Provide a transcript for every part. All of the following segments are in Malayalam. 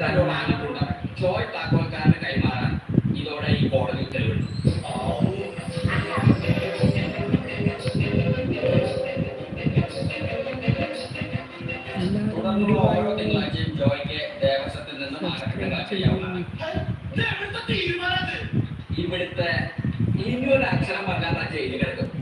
തന്നോട് ആഞ്ഞിട്ടുണ്ട് ചോയ് താക്കോൽക്കാരന് കൈമാറാൻ ഇതോടെ ഈ കോടതി ഉത്തരവിട്ടു. തുടർന്നുള്ള ഓരോ തിങ്കളാഴ്ചയും ജോയ്ക്ക് ദേവസ്വത്തിൽ നിന്ന് മാനസിക ചെയ്യാവുന്നതാണ് ഇവിടുത്തെ ഇനിയൊരു അക്ഷരം പറഞ്ഞാൽ താൻ ജയിലിൽ കിടക്കും.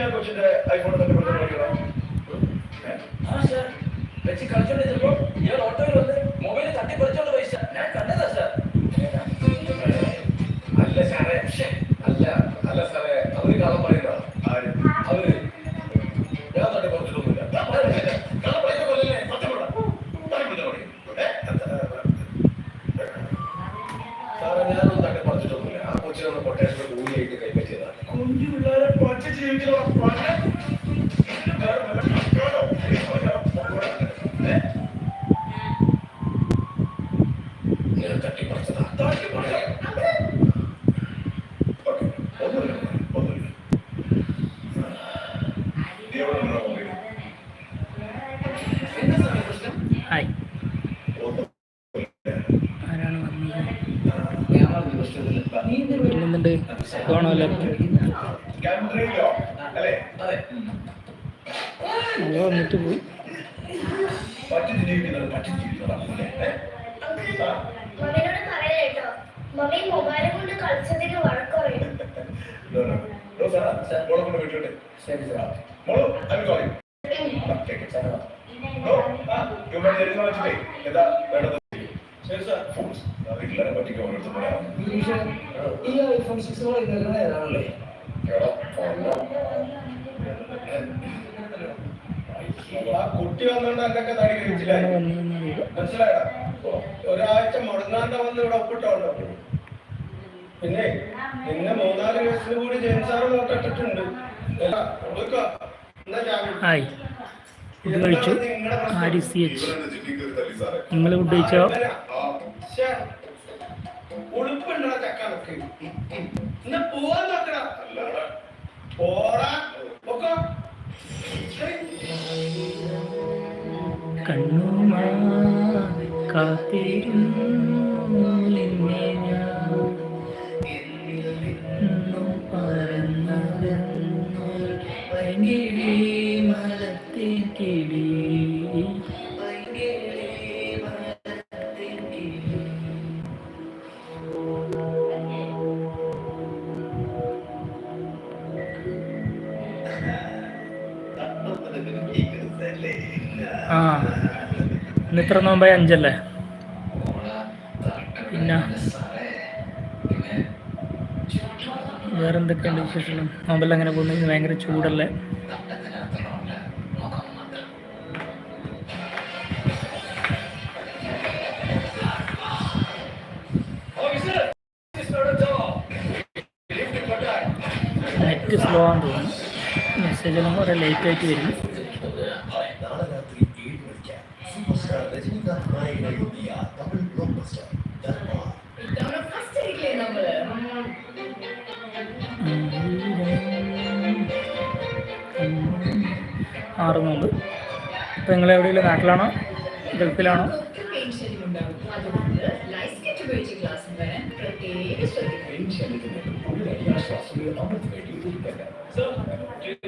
ആ കൊച്ചിന്റെ ഐഫോൺ തന്നെ ആ സാർ വെച്ച് കളിച്ചോണ്ടിരുന്നപ്പോ ഇയാൾ ഓട്ടോയിൽ വന്ന് മൊബൈൽ തട്ടിപ്പറിച്ചോണ്ട് പൈസ ഞാൻ കണ്ടതാ സാർ അല്ല സാറേ. അല്ല അല്ല സാറേ. അവർ കള്ളം പറയുന്ന ആര്? അവർ. ഞാൻ തട്ടി പറഞ്ഞിട്ടൊന്നുമില്ല ഞാൻ പറയുന്നില്ല. കള്ളം പറയുന്ന പോലെയല്ലേ? സത്യം പറ. തട്ടി പറഞ്ഞ പോലെ. ഏ? സാറേ ഞാനൊന്നും തട്ടി പറഞ്ഞിട്ടൊന്നുമില്ല ആ കൊച്ചിനൊന്ന് കൊട്ടേഷന്റെ കൂലിയായിട്ട് കൈപ്പറ്റിയതാണ് കുഞ്ഞു പച്ച ജീവിക്കുന്ന തട്ടിപ്പറിച്ചതാ. തട്ടിപ്പറിച്ച ഓക്കേ. ഒന്നുമില്ല വന്നിട്ട് പോയി. പറ്റി ജീവിക്കുന്നത് പറ്റി ജീവിക്കുന്നതാണ് ഈ ഐഫോൺ സിക്സ് ഏതാണല്ലേ? കേട്ടോ വന്നോണ്ട് എന്നൊക്കെ തടി കഴിച്ചില്ലായി. മനസ്സിലായോ? മനസ്സിലായടാ ഒരാഴ്ച മുടങ്ങാണ്ട വന്ന് ഇവിടെ ഒപ്പിട്ടോണ്ടോ. പിന്നെ പിന്നെ മൂന്നാൽ കേസിന് കൂടി ജെൻസാറ് നോട്ടിട്ടുണ്ട് ഹായ്. ഫുഡ് കഴിച്ചു. ആരി സി എച്ച്? നിങ്ങൾ ഫുഡ് കഴിച്ചോ? ഉടുപ്പുണ്ടോ ചക്കാനൊക്കെ ഇന്ന് പോവാൻ ഒക്കെ കണ്ണുമാ കാത്തിരുന്നു. ആ ഇന്നിത്ര നോമ്പായി അഞ്ചല്ലേ? പിന്നെ വേറെ എന്തൊക്കെയുണ്ട് വിശേഷം നോമ്പെല്ലാം അങ്ങനെ പോകുന്നു? ഇന്ന് ഭയങ്കര ചൂടല്ലേ? നെറ്റ് സ്ലോ ആണെന്ന് തോന്നുന്നു. മെസ്സേജെല്ലാം കുറേ ലേറ്റ് ആയിട്ട് വരും. ആറ് നോമ്പ് ഇപ്പം നിങ്ങൾ എവിടെയുള്ള നാട്ടിലാണോ? ഗൾഫിലാണോ? കറ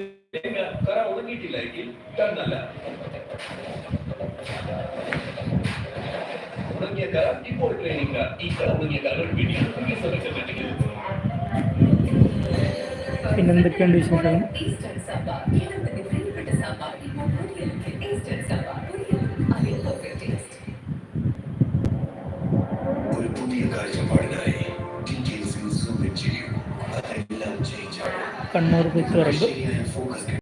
ഒരു പുതിയ കാഴ്ചപ്പാടിനായി ചേഞ്ച് ആവും കണ്ണൂർ കുത്തുറമ്പ്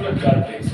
por acaso,